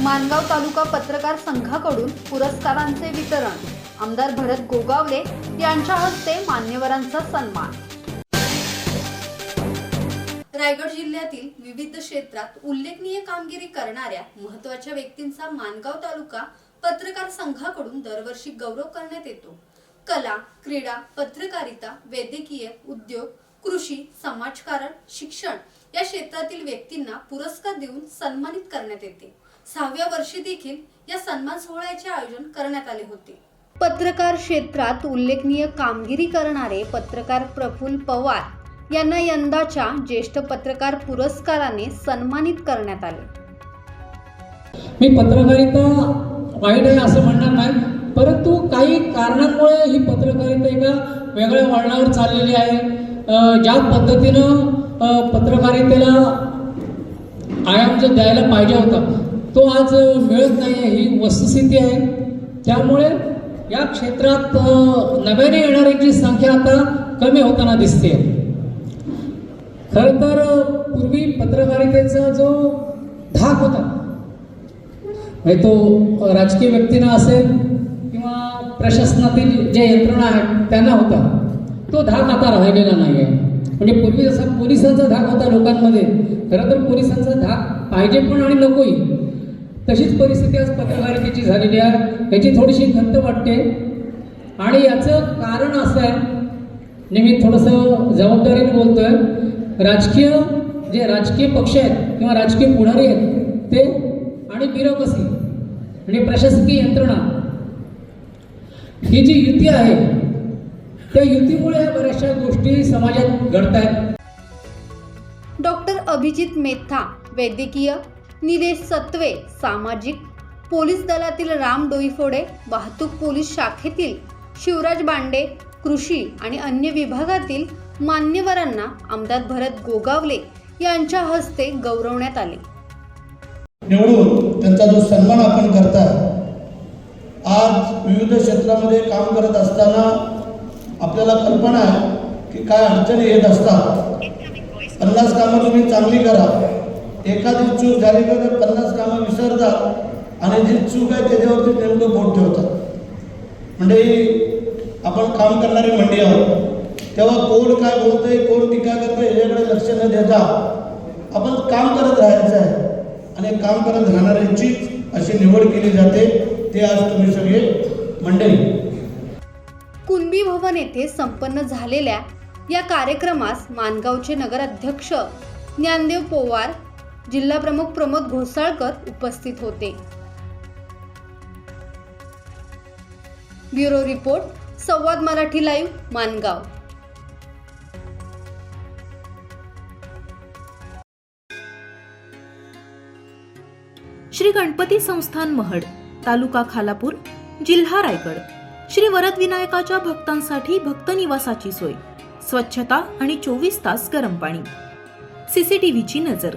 मानगाव तालुका पत्रकार संघाकडून पुरस्कारांचे वितरण. आमदार भरत गोगावले यांच्या हस्ते मान्यवरांचा सन्मान. रायगड जिल्ह्यातील विविध क्षेत्रात उल्लेखनीय कामगिरी करणाऱ्या महत्त्वाच्या व्यक्तींचा मानगाव तालुका पत्रकार संघाकडून दरवर्षी गौरव करण्यात येतो. कला क्रीडा पत्रकारिता वैद्यकीय उद्योग कृषी समाजकारण शिक्षण या क्षेत्रातील व्यक्तींना पुरस्कार देऊन सन्मानित करण्यात येते. सहाव्या वर्षी देखील या सन्मान सोहळ्याचे आयोजन करण्यात आले होते. पत्रकार क्षेत्रात उल्लेखनीय कामगिरी करणारे पत्रकार प्रफुल्ल पवार यांना यंदाच्या ज्येष्ठ पत्रकार पुरस्काराने सन्मानित करण्यात आले. मी पत्रकारिता वाईट आहे असं म्हणणार नाही परंतु काही कारणांमुळे ही पत्रकारिता एका वेगळ्या वळणावर चाललेली आहे. ज्या पद्धतीनं पत्रकारितेला आयाम जो द्यायला पाहिजे होता तो आज मिळत नाही आहे ही वस्तुस्थिती आहे. त्यामुळे या क्षेत्रात नव्याने येणाऱ्यांची संख्या आता कमी होताना दिसते खरं तर पूर्वी पत्रकारितेचा जो धाक होता म्हणजे तो राजकीय व्यक्तींना असेल किंवा प्रशासनातील जे यंत्रणा आहेत त्यांना होता. तो धाक आता राहिलेला नाही आहे म्हणजे पूर्वी जसा पोलिसांचा धाक होता लोकांमध्ये खरं तर पोलिसांचा धाक पाहिजे पण आणि नकोही. तशीच परिस्थिती आज पत्रकारितेची झालेली आहे. याची थोडीशी खंत वाटते. आणि याचं कारण असं आहे नेहमी थोडंसं जबाबदारीने बोलतोय राजकीय जे राजकीय पक्ष आहेत किंवा राजकीय पुढारी आहेत ते आणि ब्युरोक्रसी आणि प्रशासकीय यंत्रणा ही जी युती आहे त्या युतीमुळे बऱ्याचशा गोष्टी समाजात घडत आहेत डॉक्टर अभिजित मेथा वैद्यकीय निलेश सत्वे सामाजिक पोलीस दलातील राम डोईफोडे वाहतूक पोलीस शाखेतील शिवराज बांडे कृषी आणि अन्य विभागातील मान्यवरांना आमदार भरत गोगावले यांच्या हस्ते गौरवण्यात आले. निवडून त्यांचा जो सन्मान आपण करताय आज विविध क्षेत्रामध्ये काम करत असताना आपल्याला कल्पना आहे की काय अडचणी येत असतात. पन्नास कामं तुम्ही चांगली करा. एखादी चूक झाली का तर पन्नास कामं विसरतात आणि जी चूक आहे त्याच्यावरती नेमकं बोट ठेवतात. म्हणजे आपण काम करणारे मंडी आहोत. तेव्हा कोण काय बोलतंय कोण टीका करतंय याच्याकडे लक्ष न देता आपण काम करत राहायचं आहे. आणि काम करत राहणाऱ्यांची अशी निवड केली जाते. ते आज तुम्ही सगळे मंडळी. कुणबी भवन येथे संपन्न झालेल्या या कार्यक्रमास मानगावचे नगराध्यक्ष ज्ञानदेव पोवार जिल्हाप्रमुख प्रमोद घोसाळकर उपस्थित होते. Bureau report Samvad Marathi live Mangaon. Shri Ganpati Sansthan Mahad taluka Khalapur जिल्हा रायगड. श्री वरद विनायकाच्या भक्तांसाठी भक्त निवासाची सोय. स्वच्छता आणि चोवीस तास गरम पाणी. सीसीटीव्हीची नजर.